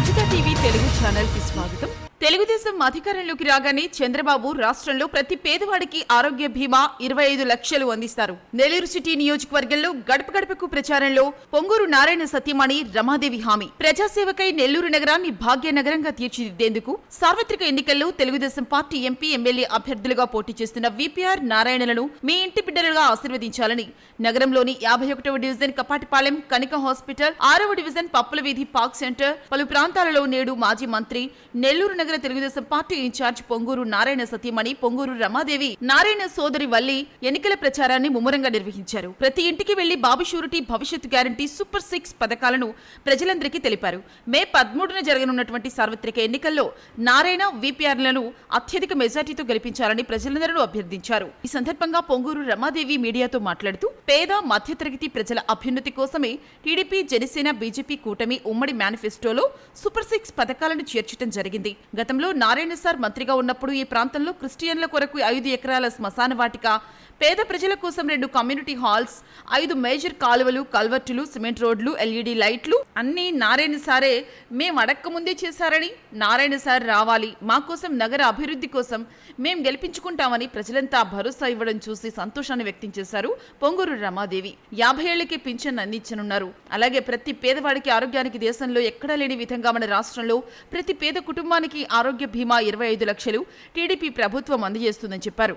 ఉచిత టీవీ తెలుగు ఛానల్కి స్వాగతం. తెలుగుదేశం అధికారంలోకి రాగానే చంద్రబాబు రాష్ట్రంలో ప్రతి పేదవాడికి ఆరోగ్య బీమా ఇరవై ఐదు లక్షలు అందిస్తారు. నెల్లూరు సిటీ నియోజకవర్గంలో గడప గడపకు ప్రచారంలో పొంగూరు నారాయణ సత్యమణి రమాదేవి హామీ. ప్రజాసేవకై నెల్లూరు నగరాన్ని భాగ్యనగరంగా తీర్చిదిద్దేందుకు సార్వత్రిక ఎన్నికల్లో తెలుగుదేశం పార్టీ ఎంపీ ఎమ్మెల్యే అభ్యర్థులుగా పోటీ చేస్తున్న విపిఆర్ నారాయణలను మీ ఇంటి బిడ్డలుగా ఆశీర్వదించాలని. నగరంలోని యాభై ఒకటవ డివిజన్ కపాటిపాలెం కనిక హాస్పిటల్ ఆరవ డివిజన్ పప్పుల వీధి పార్క్ సెంటర్ పలు ప్రాంతాలలో నేడు మాజీ మంత్రి నెల్లూరు నగర తెలుగుదేశం పార్టీ ఇన్ఛార్జ్ పొంగూరు నారాయణ సతీమణి పొంగూరు రమాదేవి నారాయణ సోదరి వల్లి ఎన్నికల ప్రచారాన్ని ముమ్మరంగా నిర్వహించారు. ప్రతి ఇంటికి వెళ్ళి బాబు షూరిటీ భవిష్యత్ గ్యారంటీ సూపర్ సిక్స్ పథకాలను ప్రజలందరికీ తెలిపారు. మే పదమూడున జరగనున్నటువంటి సార్వత్రిక ఎన్నికల్లో నారాయణ విపిఆర్లను అత్యధిక మెజార్టీతో గెలిపించాలని ప్రజలందరూ అభ్యర్థించారు. ఈ సందర్భంగా పొంగూరు రమాదేవి మీడియాతో మాట్లాడుతూ పేద మధ్యతరగతి ప్రజల అభ్యున్నతి కోసమే టీడీపీ జనసేన బీజేపీ కూటమి ఉమ్మడి మేనిఫెస్టోలో సూపర్ సిక్స్ పథకాలను చేర్చడం జరిగింది. గతంలో నారాయణ సార్ మంత్రిగా ఉన్నప్పుడు ఈ ప్రాంతంలో క్రిస్టియన్ల కొరకు ఐదు ఎకరాల శ్మశాన వాటిక పేద ప్రజల కోసం రెండు కమ్యూనిటీ హాల్స్ ఐదు మేజర్ కాలువలు కల్వర్టులు సిమెంట్ రోడ్లు ఎల్ఈడి లైట్లు అన్నీ నారాయణ సారే మేం అడక్క ముందే చేశారని నారాయణ సార్ రావాలి. మా కోసం నగర అభివృద్ధి కోసం మేం గెలిపించుకుంటామని ప్రజలంతా భరోసా ఇవ్వడం చూసి సంతోషాన్ని వ్యక్తం చేశారు పొంగూరు రమాదేవి. యాభై ఏళ్ళకే పింఛన్ అందించనున్నారు. అలాగే ప్రతి పేదవాడికి ఆరోగ్యానికి దేశంలో ఎక్కడా లేని విధంగా మన రాష్ట్రంలో ప్రతి పేద కుటుంబానికి ఆరోగ్య బీమా ఇరవై ఐదు లక్షలు టీడీపీ ప్రభుత్వం అందజేస్తుందని చెప్పారు.